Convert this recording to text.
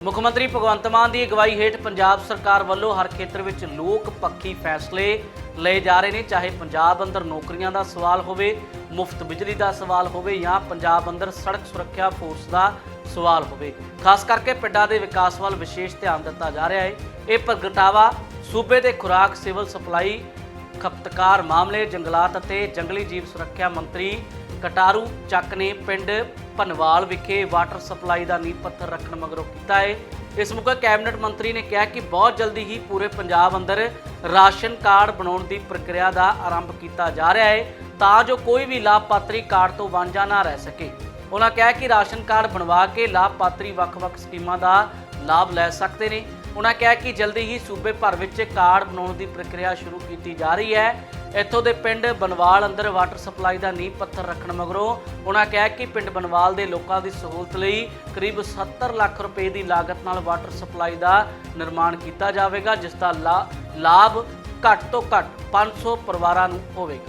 ਮੁੱਖ ਮੰਤਰੀ ਭਗਵੰਤ ਮਾਨ ਦੀ ਅਗਵਾਈ ਹੇਠ ਪੰਜਾਬ ਸਰਕਾਰ ਵੱਲੋਂ ਹਰ ਖੇਤਰ ਵਿੱਚ ਲੋਕ ਪੱਖੀ ਫੈਸਲੇ ਲਏ ਜਾ ਰਹੇ ਨੇ, ਚਾਹੇ ਪੰਜਾਬ ਅੰਦਰ ਨੌਕਰੀਆਂ ਦਾ ਸਵਾਲ ਹੋਵੇ, ਮੁਫਤ ਬਿਜਲੀ ਦਾ ਸਵਾਲ ਹੋਵੇ ਜਾਂ ਪੰਜਾਬ ਅੰਦਰ ਸੜਕ ਸੁਰੱਖਿਆ ਫੋਰਸ ਦਾ ਸਵਾਲ ਹੋਵੇ। ਖਾਸ ਕਰਕੇ ਪਿੰਡਾਂ ਦੇ ਵਿਕਾਸ ਵੱਲ ਵਿਸ਼ੇਸ਼ ਧਿਆਨ ਦਿੱਤਾ ਜਾ ਰਿਹਾ ਹੈ। ਇਹ ਪ੍ਰਗਟਾਵਾ ਸੂਬੇ ਦੇ ਖੁਰਾਕ, ਸਿਵਲ ਸਪਲਾਈ, ਖਪਤਕਾਰ ਮਾਮਲੇ, ਜੰਗਲਾਤ ਅਤੇ ਜੰਗਲੀ ਜੀਵ ਸੁਰੱਖਿਆ ਮੰਤਰੀ ਕਟਾਰੂ ਚੱਕ ਨੇ ਪਿੰਡ ਭਨਵਾਲ ਵਿਖੇ ਵਾਟਰ ਸਪਲਾਈ ਦਾ ਨੀਂਹ ਪੱਥਰ ਰੱਖਣ ਮਗਰੋਂ ਕੀਤਾ ਹੈ ਇਸ ਮੌਕੇ ਕੈਬਨਿਟ ਮੰਤਰੀ ਨੇ ਕਿਹਾ ਕਿ ਬਹੁਤ ਜਲਦੀ ਹੀ ਪੂਰੇ ਪੰਜਾਬ ਅੰਦਰ ਰਾਸ਼ਨ ਕਾਰਡ ਬਣਾਉਣ ਦੀ ਪ੍ਰਕਿਰਿਆ ਦਾ ਆਰੰਭ ਕੀਤਾ ਜਾ ਰਿਹਾ ਹੈ ਤਾਂ ਜੋ ਕੋਈ ਵੀ ਲਾਭਪਾਤਰੀ ਕਾਰਡ ਤੋਂ ਵਾਂਝਾ ਨਾ ਰਹਿ ਸਕੇ। ਉਹਨਾਂ ਕਿਹਾ ਕਿ ਰਾਸ਼ਨ ਕਾਰਡ ਬਣਵਾ ਕੇ ਲਾਭਪਾਤਰੀ ਵੱਖ-ਵੱਖ ਸਕੀਮਾਂ ਦਾ ਲਾਭ ਲੈ ਸਕਦੇ ਨੇ। ਉਹਨਾਂ ਕਿਹਾ ਕਿ ਜਲਦੀ ਹੀ ਸੂਬੇ ਭਰ ਵਿੱਚ ਕਾਰਡ ਬਣਾਉਣ ਦੀ ਪ੍ਰਕਿਰਿਆ ਸ਼ੁਰੂ ਕੀਤੀ ਜਾ ਰਹੀ ਹੈ। ਇੱਥੋਂ ਦੇ ਪਿੰਡ ਬਨਵਾਲ ਅੰਦਰ ਵਾਟਰ ਸਪਲਾਈ ਦਾ ਨੀਂਹ ਪੱਥਰ ਰੱਖਣ ਮਗਰੋਂ ਉਹਨਾਂ ਕਿਹਾ ਕਿ ਪਿੰਡ ਬਨਵਾਲ ਦੇ ਲੋਕਾਂ ਦੀ ਸਹੂਲਤ ਲਈ ਕਰੀਬ 70 ਲੱਖ ਰੁਪਏ ਦੀ ਲਾਗਤ ਨਾਲ ਵਾਟਰ ਸਪਲਾਈ ਦਾ ਨਿਰਮਾਣ ਕੀਤਾ ਜਾਵੇਗਾ, ਜਿਸ ਦਾ ਲਾ- ਲਾਭ ਘੱਟ ਤੋਂ ਘੱਟ 500 ਪਰਿਵਾਰਾਂ ਨੂੰ ਹੋਵੇਗਾ।